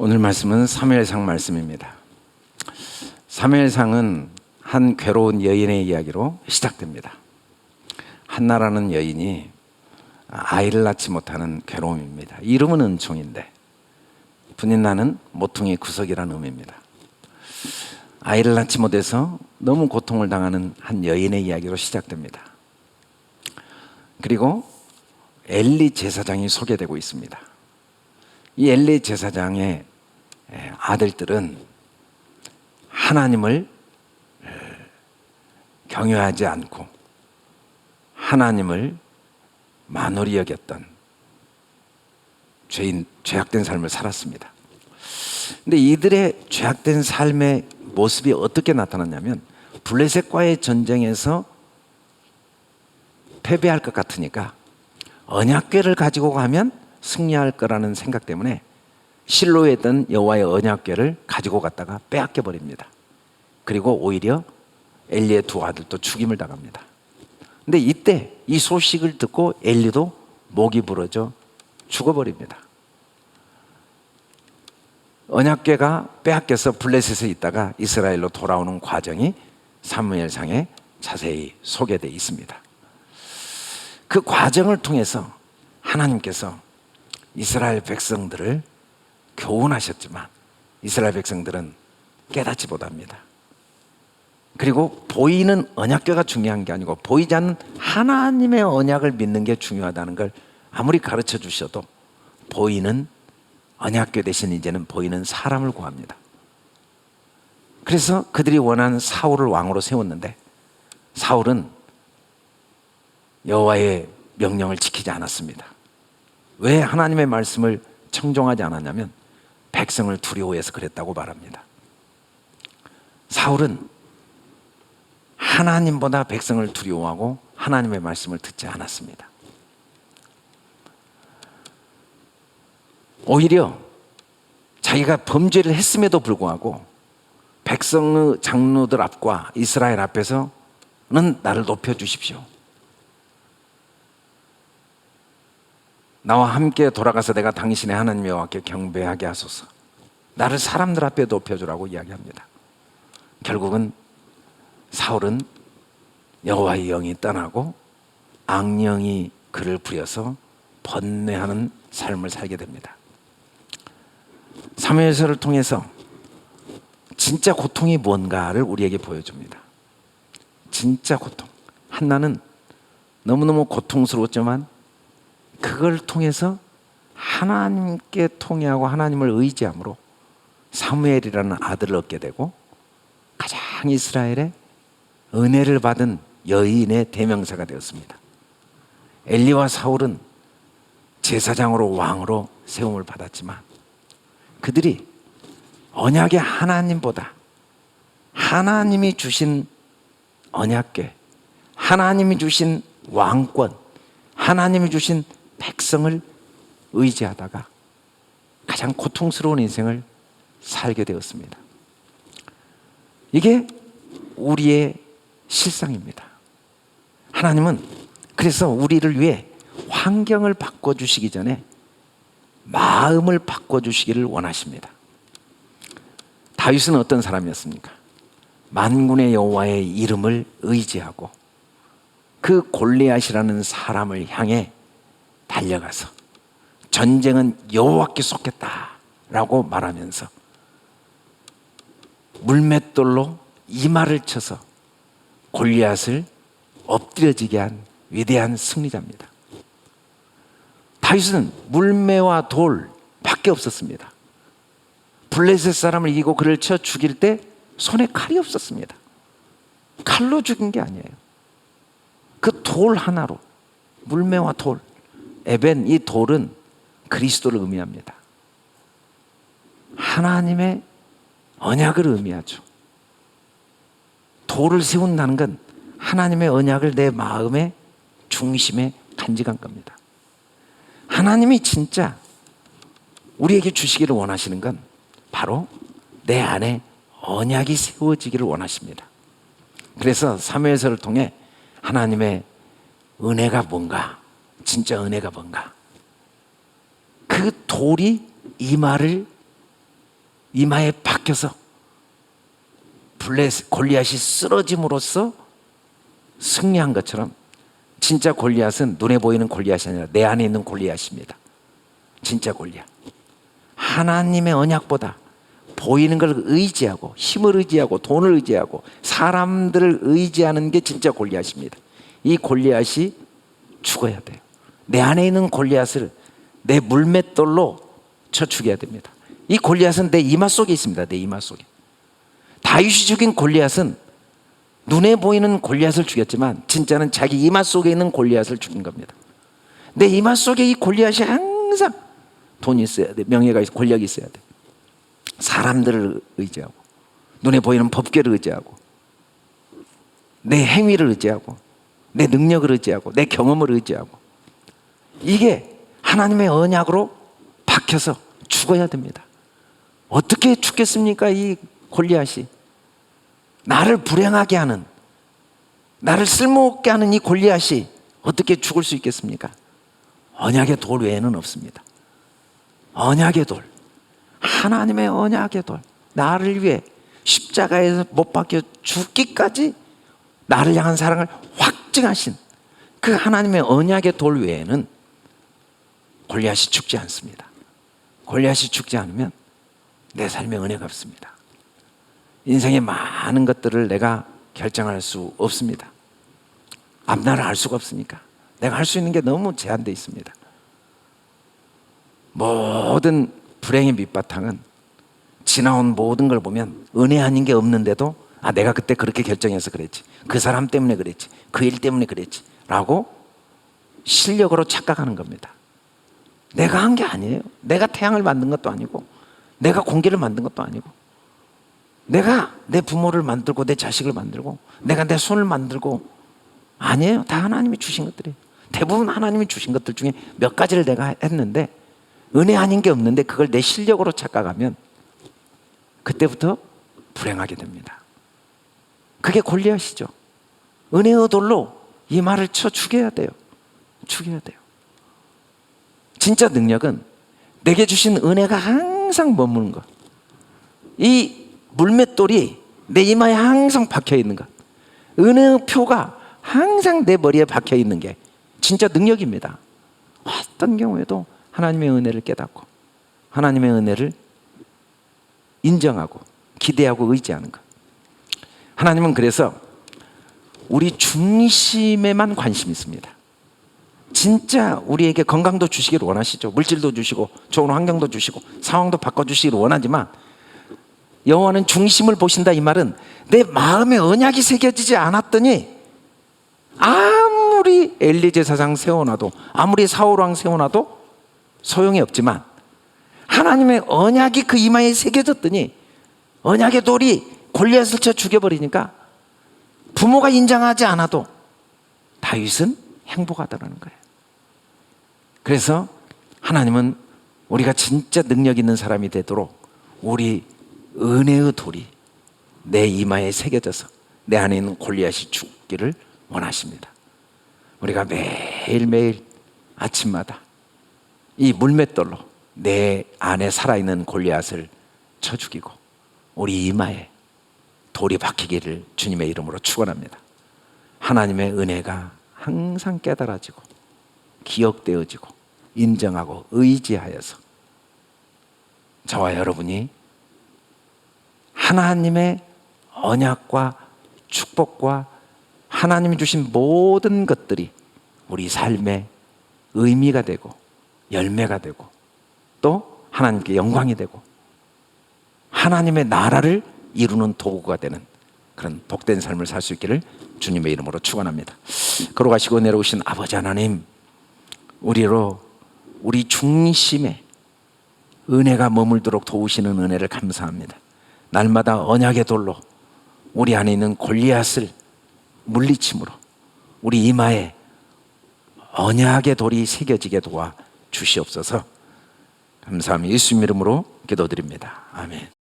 오늘 말씀은 사무엘상 말씀입니다. 사무엘상은 한 괴로운 여인의 이야기로 시작됩니다. 한나라는 여인이 아이를 낳지 못하는 괴로움입니다. 이름은 은총인데 분인나는 모퉁이 구석이라는 의미입니다. 아이를 낳지 못해서 너무 고통을 당하는 한 여인의 이야기로 시작됩니다. 그리고 엘리 제사장이 소개되고 있습니다. 이 엘리 제사장의 아들들은 하나님을 경외하지 않고 하나님을 만홀히 여겼던 죄인 죄악된 삶을 살았습니다. 근데 이들의 죄악된 삶의 모습이 어떻게 나타났냐면 블레셋과의 전쟁에서 패배할 것 같으니까 언약궤를 가지고 가면 승리할 거라는 생각 때문에 실로에 있던 여호와의 언약궤를 가지고 갔다가 빼앗겨 버립니다. 그리고 오히려 엘리의 두 아들도 죽임을 당합니다. 근데 이때 이 소식을 듣고 엘리도 목이 부러져 죽어버립니다. 언약궤가 빼앗겨서 블레셋에 있다가 이스라엘로 돌아오는 과정이 사무엘상에 자세히 소개되어 있습니다. 그 과정을 통해서 하나님께서 이스라엘 백성들을 교훈하셨지만 이스라엘 백성들은 깨닫지 못합니다. 그리고 보이는 언약궤가 중요한 게 아니고 보이지 않는 하나님의 언약을 믿는 게 중요하다는 걸 아무리 가르쳐 주셔도 보이는 언약궤 대신 이제는 보이는 사람을 구합니다. 그래서 그들이 원하는 사울을 왕으로 세웠는데 사울은 여호와의 명령을 지키지 않았습니다. 왜 하나님의 말씀을 청종하지 않았냐면 백성을 두려워해서 그랬다고 말합니다. 사울은 하나님보다 백성을 두려워하고 하나님의 말씀을 듣지 않았습니다. 오히려 자기가 범죄를 했음에도 불구하고 백성의 장로들 앞과 이스라엘 앞에서는 나를 높여 주십시오. 나와 함께 돌아가서 내가 당신의 하나님의 여호와께 경배하게 하소서. 나를 사람들 앞에 높여주라고 이야기합니다. 결국은 사울은 여호와의 영이 떠나고 악령이 그를 부려서 번뇌하는 삶을 살게 됩니다. 사무엘서를 통해서 진짜 고통이 뭔가를 우리에게 보여줍니다. 진짜 고통. 한나는 너무너무 고통스러웠지만 그걸 통해서 하나님께 통해하고 하나님을 의지함으로 사무엘이라는 아들을 얻게 되고 가장 이스라엘의 은혜를 받은 여인의 대명사가 되었습니다. 엘리와 사울은 제사장으로 왕으로 세움을 받았지만 그들이 언약의 하나님보다 하나님이 주신 언약궤, 하나님이 주신 왕권, 하나님이 주신 백성을 의지하다가 가장 고통스러운 인생을 살게 되었습니다. 이게 우리의 실상입니다. 하나님은 그래서 우리를 위해 환경을 바꿔주시기 전에 마음을 바꿔주시기를 원하십니다. 다윗은 어떤 사람이었습니까? 만군의 여호와의 이름을 의지하고 그 골리앗이라는 사람을 향해 달려가서 전쟁은 여호와께 속겠다라고 말하면서 물맷돌로 이마를 쳐서 골리앗을 엎드려지게 한 위대한 승리자입니다. 다윗은 물매와 돌밖에 없었습니다. 블레셋 사람을 이기고 그를 쳐 죽일 때 손에 칼이 없었습니다. 칼로 죽인 게 아니에요. 그 돌 하나로 물매와 돌, 에벤 이 돌은 그리스도를 의미합니다. 하나님의 언약을 의미하죠. 돌을 세운다는 건 하나님의 언약을 내 마음의 중심에 간직한 겁니다. 하나님이 진짜 우리에게 주시기를 원하시는 건 바로 내 안에 언약이 세워지기를 원하십니다. 그래서 사무엘서를 통해 하나님의 은혜가 뭔가, 진짜 은혜가 뭔가, 그 돌이 이마를 이마에 박혀서 블레스 골리앗이 쓰러짐으로써 승리한 것처럼 진짜 골리앗은 눈에 보이는 골리앗이 아니라 내 안에 있는 골리앗입니다. 진짜 골리앗. 하나님의 언약보다 보이는 걸 의지하고 힘을 의지하고 돈을 의지하고 사람들을 의지하는 게 진짜 골리앗입니다. 이 골리앗이 죽어야 돼요. 내 안에 있는 골리앗을 내 물맷돌로 쳐 죽여야 됩니다. 이 골리앗은 내 이마 속에 있습니다. 내 이마 속에. 다윗이 죽인 골리앗은 눈에 보이는 골리앗을 죽였지만 진짜는 자기 이마 속에 있는 골리앗을 죽인 겁니다. 내 이마 속에 이 골리앗이 항상 돈이 있어야 돼. 명예가 있어. 권력이 있어야 돼. 사람들을 의지하고 눈에 보이는 법계를 의지하고 내 행위를 의지하고 내 능력을 의지하고 내 경험을 의지하고 이게 하나님의 언약으로 박혀서 죽어야 됩니다. 어떻게 죽겠습니까? 이 골리앗이 나를 불행하게 하는 나를 쓸모없게 하는 이 골리앗이 어떻게 죽을 수 있겠습니까? 언약의 돌 외에는 없습니다. 언약의 돌. 하나님의 언약의 돌. 나를 위해 십자가에서 못 박혀 죽기까지 나를 향한 사랑을 확증하신 그 하나님의 언약의 돌 외에는 골리앗이 죽지 않습니다. 골리앗이 죽지 않으면 내 삶에 은혜가 없습니다. 인생의 많은 것들을 내가 결정할 수 없습니다. 앞날을 알 수가 없으니까. 내가 할 수 있는 게 너무 제한되어 있습니다. 모든 불행의 밑바탕은 지나온 모든 걸 보면 은혜 아닌 게 없는데도 아 내가 그때 그렇게 결정해서 그랬지 그 사람 때문에 그랬지 그 일 때문에 그랬지 라고 실력으로 착각하는 겁니다 내가 한 게 아니에요 내가 태양을 만든 것도 아니고 내가 공기를 만든 것도 아니고 내가 내 부모를 만들고 내 자식을 만들고 내가 내 손을 만들고 아니에요 다 하나님이 주신 것들이에요 대부분 하나님이 주신 것들 중에 몇 가지를 내가 했는데 은혜 아닌 게 없는데 그걸 내 실력으로 착각하면 그때부터 불행하게 됩니다. 그게 골리앗이죠. 은혜의 돌로 이 말을 쳐 죽여야 돼요. 죽여야 돼요. 진짜 능력은 내게 주신 은혜가 항상 머무는 것. 이 물맷돌이 내 이마에 항상 박혀 있는 것. 은혜의 표가 항상 내 머리에 박혀 있는 게 진짜 능력입니다. 어떤 경우에도 하나님의 은혜를 깨닫고 하나님의 은혜를 인정하고 기대하고 의지하는 것. 하나님은 그래서 우리 중심에만 관심 있습니다. 진짜 우리에게 건강도 주시기를 원하시죠. 물질도 주시고 좋은 환경도 주시고 상황도 바꿔 주시기를 원하지만 여호와는 중심을 보신다 이 말은 내 마음에 언약이 새겨지지 않았더니 아무리 엘리 제사장 세워놔도 아무리 사울 왕 세워놔도 소용이 없지만 하나님의 언약이 그 이마에 새겨졌더니 언약의 돌이 골리앗을 쳐 죽여버리니까 부모가 인정하지 않아도 다윗은 행복하다는 거예요. 그래서 하나님은 우리가 진짜 능력 있는 사람이 되도록 우리 은혜의 돌이 내 이마에 새겨져서 내 안에 있는 골리앗이 죽기를 원하십니다. 우리가 매일매일 아침마다 이 물맷돌로 내 안에 살아있는 골리앗을 쳐 죽이고 우리 이마에 돌이 박히기를 주님의 이름으로 축원합니다. 하나님의 은혜가 항상 깨달아지고 기억되어지고 인정하고 의지하여서 저와 여러분이 하나님의 언약과 축복과 하나님이 주신 모든 것들이 우리 삶의 의미가 되고 열매가 되고 또 하나님께 영광이 되고 하나님의 나라를 이루는 도구가 되는 그런 복된 삶을 살 수 있기를 주님의 이름으로 축원합니다. 걸어가시고 내려오신 아버지 하나님 우리로 우리 중심에 은혜가 머물도록 도우시는 은혜를 감사합니다. 날마다 언약의 돌로 우리 안에 있는 골리앗을 물리침으로 우리 이마에 언약의 돌이 새겨지게 도와 주시옵소서. 감사합니다. 예수님 이름으로 기도드립니다. 아멘.